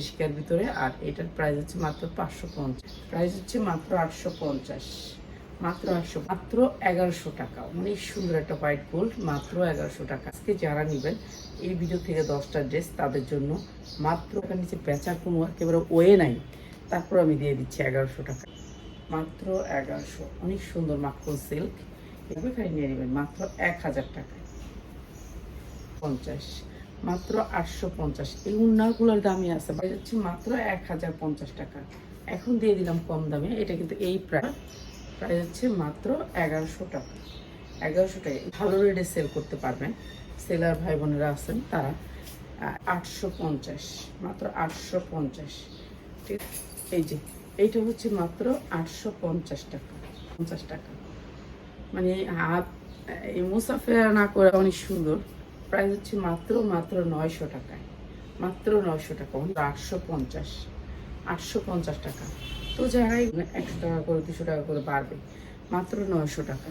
ঋষিকার ভিতরে, আর এটার প্রাইস হচ্ছে মাত্র পাঁচশো পঞ্চাশ। প্রাইস হচ্ছে মাত্র আটশো পঞ্চাশ। মাত্র আটশো মাত্র এগারোশো টাকা। অনেক সুন্দর একটা হোয়াইট গোল্ড মাত্র এগারোশো টাকা। আজকে যারা নেবেন, এই ভিডিও থেকে দশটা ড্রেস তাদের জন্য মাত্র টাকার নিচে বেচার কোনো একেবারে ওয়ে নাই। তারপর আমি দিয়ে দিচ্ছি এগারোশো টাকা। মাত্র এগারোশো। অনেক সুন্দর মাখন সিল্ক এভাবে খাই নিয়ে নেবেন, মাত্র এক হাজার টাকা পঞ্চাশ। মাত্র আটশো পঞ্চাশ। এই উন্নাগুলোর দামই আছে। যাচ্ছে মাত্র এক হাজার পঞ্চাশ টাকা। এখন দিয়ে দিলাম কম দামে। এটা কিন্তু এই প্রায় প্রায় হচ্ছে মাত্র এগারোশো টাকা। এগারোশো টাকা। ভালো রেটে সেল করতে পারবেন। সেলার ভাই বোনেরা আছেন, তারা আটশো পঞ্চাশ। মাত্র আটশো পঞ্চাশ। ঠিক এই যে, এইটা হচ্ছে মাত্র আটশো পঞ্চাশ টাকা। পঞ্চাশ টাকা। মানে হাত এই মুসাফেরা না করে অনেক সুন্দর। প্রাইস হচ্ছে মাত্র মাত্র নয়শো টাকায়। মাত্র নয়শো টাকা আটশো পঞ্চাশ। আটশো পঞ্চাশ টাকা। তো যারাই একশো টাকা করে, দুশো টাকা করে বাড়বে, মাত্র নয়শো টাকা।